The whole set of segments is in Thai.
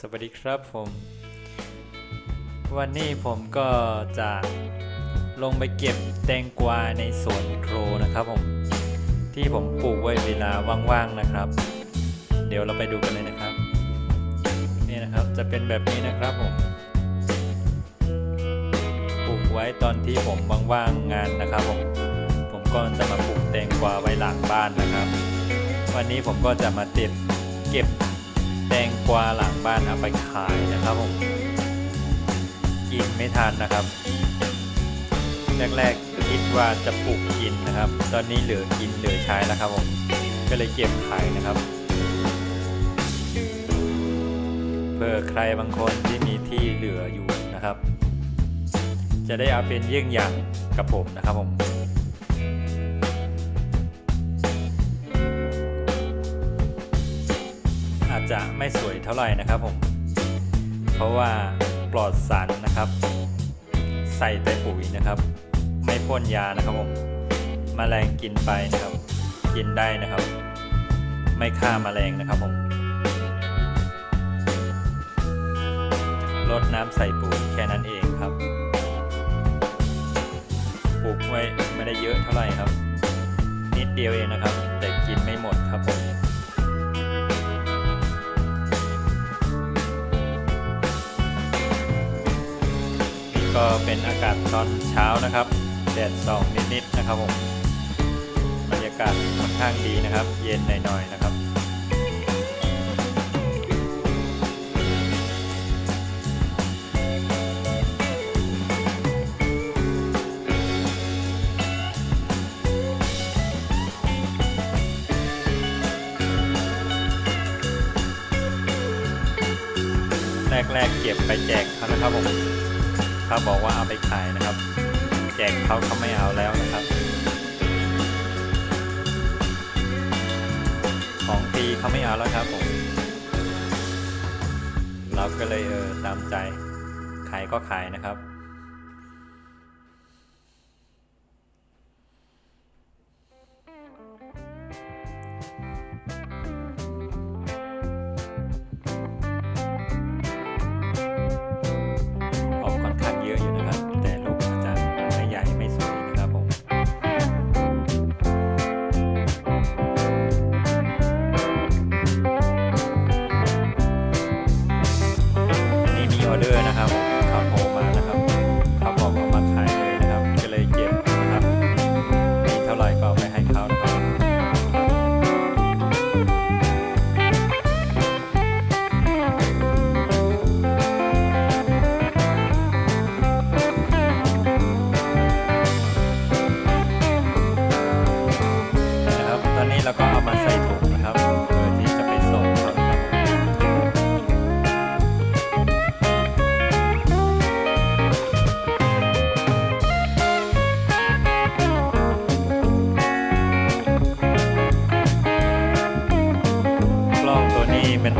สวัสดีครับผม วันนี้ผมก็จะลงไปเก็บแตงกวาในสวนโครนะครับผม ที่ผมปลูกไว้เวลาว่างๆนะครับ เดี๋ยวเราไปดูกันเลยนะครับ นี่นะครับจะเป็นแบบนี้นะครับผมปลูกไว้ตอนที่ผมว่างๆงานนะครับผมผมก็จะมาปลูกแตงกวาไว้หลังบ้านนะครับ วันนี้ผมก็จะมาเก็บเก็บ แตงกวาหลังบ้านเอาไปขายนะครับผมกินไม่ทันนะครับ แรกๆคิดว่าจะปลูกกินนะครับ ตอนนี้เหลือกินเหลือใช้แล้วครับผมก็เลยเก็บขายนะครับเพื่อใครบางคนที่มีที่เหลืออยู่นะครับ จะได้เอาเป็นเยี่ยงอย่างกับผมนะครับผม จะไม่สวยเท่าไหร่นะครับผม เพราะว่าปลอดสารนะครับ ใส่แต่ปุ๋ยนะครับ ไม่พ่นยานะครับผมมแมลงกินไปนะครับ กินได้นะครับ ไม่ฆ่ามาแมลงนะครับผมลดน้ำใส่ปุ๋ยแค่นั้นเองครับปลูกไว้ไม่ได้เยอะเท่าไหร่ครับ นิดเดียวเองนะครับแต่ ก็เป็นอากาศตอนเช้านะครับแดดส่องนิดๆนะครับผมบรรยากาศค่อนข้างดีนะครับ เย็นหน่อยๆนะครับแรกๆเก็บไปแจกเขานะครับผม เขาบอกว่าเอาไปขายนะครับ แจกเขาเขาไม่เอาแล้วนะครับ ของฟรีเขาไม่เอาแล้วครับผมเราก็เลยเออตามใจขายก็ขายนะครับ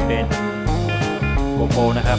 เป็นโกโปรนะครับ